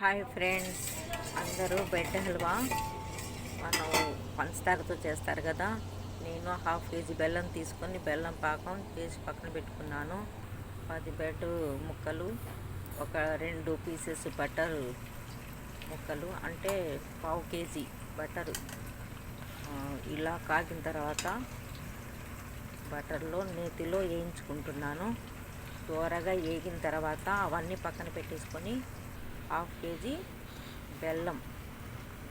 Hi friends. అందరూ bread halwa. మనం పంచదారతో చేస్తారు కదా. నేను హాఫ్ కేజీ బెల్లం తీసుకొని బెల్లం పాకం చేసి పక్కన పెట్టుకున్నాను. పది బెడ్ ముక్కలు ఒక రెండు పీసెస్ బటర్ ముక్కలు అంటే పావు కేజీ బటర్. ఇలా కాగిన తర్వాత బటర్లో నేతిలో వేయించుకుంటున్నాను. దూరగా వేగిన తర్వాత అవన్నీ పక్కన పెట్టేసుకొని హాఫ్ కేజీ బెల్లం.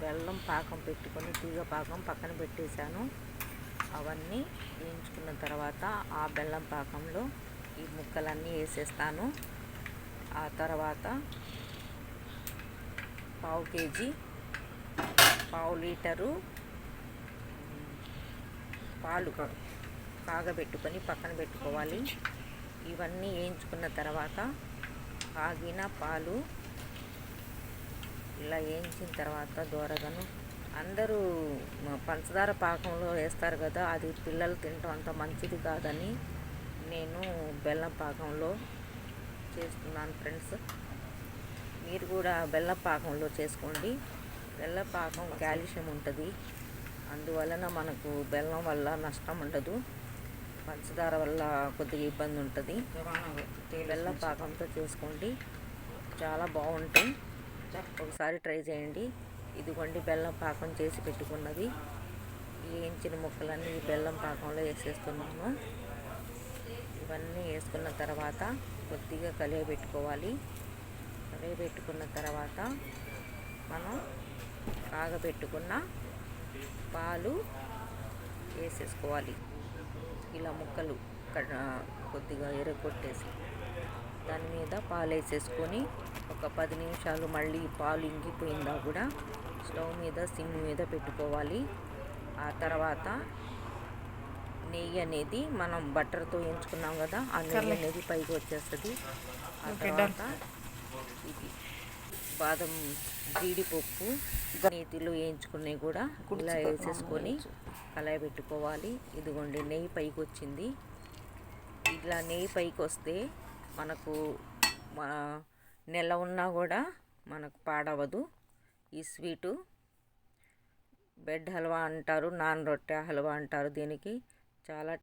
బెల్లం పాకం పెట్టుకొని తీగ పాకం పక్కన పెట్టేశాను. అవన్నీ వేయించుకున్న తర్వాత ఆ బెల్లం పాకంలో ఈ ముక్కలన్నీ వేసేస్తాను. ఆ తర్వాత పావు కేజీ పావు లీటరు పాలు కాగబెట్టుకొని పక్కన పెట్టుకోవాలి. ఇవన్నీ వేయించుకున్న తర్వాత కాగిన పాలు ఇలా వేయించిన తర్వాత దూరగాను అందరూ పంచదార పాకంలో వేస్తారు కదా అది పిల్లలు తినటం అంత మంచిది కాదని నేను బెల్లం పాకంలో చేస్తున్నాను ఫ్రెండ్స్. మీరు కూడా బెల్లం పాకంలో చేసుకోండి. బెల్లం పాకం కాల్షియం ఉంటుంది. అందువలన మనకు బెల్లం వల్ల నష్టం ఉండదు. పంచదార వల్ల కొద్దిగా ఇబ్బంది ఉంటుంది. బెల్లం పాకంతో చేసుకోండి. చాలా బాగుంటాయి. ఒకసారి ట్రై చేయండి. ఇదిగోండి బెల్లం పాకం చేసి పెట్టుకున్నది. వేయించిన ముక్కలన్నీ ఈ బెల్లం పాకంలో వేసేస్తున్నాము ఇవన్నీ వేసుకున్న తర్వాత కొద్దిగా కలియబెట్టుకోవాలి కలియబెట్టుకున్న తర్వాత మనం కాగబెట్టుకున్న పాలు వేసేసుకోవాలి. ఇలా ముక్కలు కొద్దిగా ఎరగొట్టేసి దాని మీద పాలు వేసేసుకొని ఒక పది నిమిషాలు మళ్ళీ పాలు ఇంకిపోయిందా కూడా స్టవ్ మీద సిమ్ మీద పెట్టుకోవాలి. ఆ తర్వాత నెయ్యి అనేది మనం బట్టర్తో వేయించుకున్నాం కదా ఆ నెయ్యి అనేది పైకి వచ్చేస్తుంది. ఆ తర్వాత ఇది బాదం జీడిపప్పు నేతిలో వేయించుకున్నవి కూడా ఇలా వేసేసుకొని కలాయి పెట్టుకోవాలి. ఇదిగోండి నెయ్యి పైకి వచ్చింది. ఇట్లా నెయ్యి పైకి వస్తే మనకు మా- నెల ఉన్నా కూడా మనకు పాడవదు. ఈ స్వీటు బెడ్ హల్వా అంటారు నాన్ రొట్టె హల్వా అంటారు దీనికి. చాలా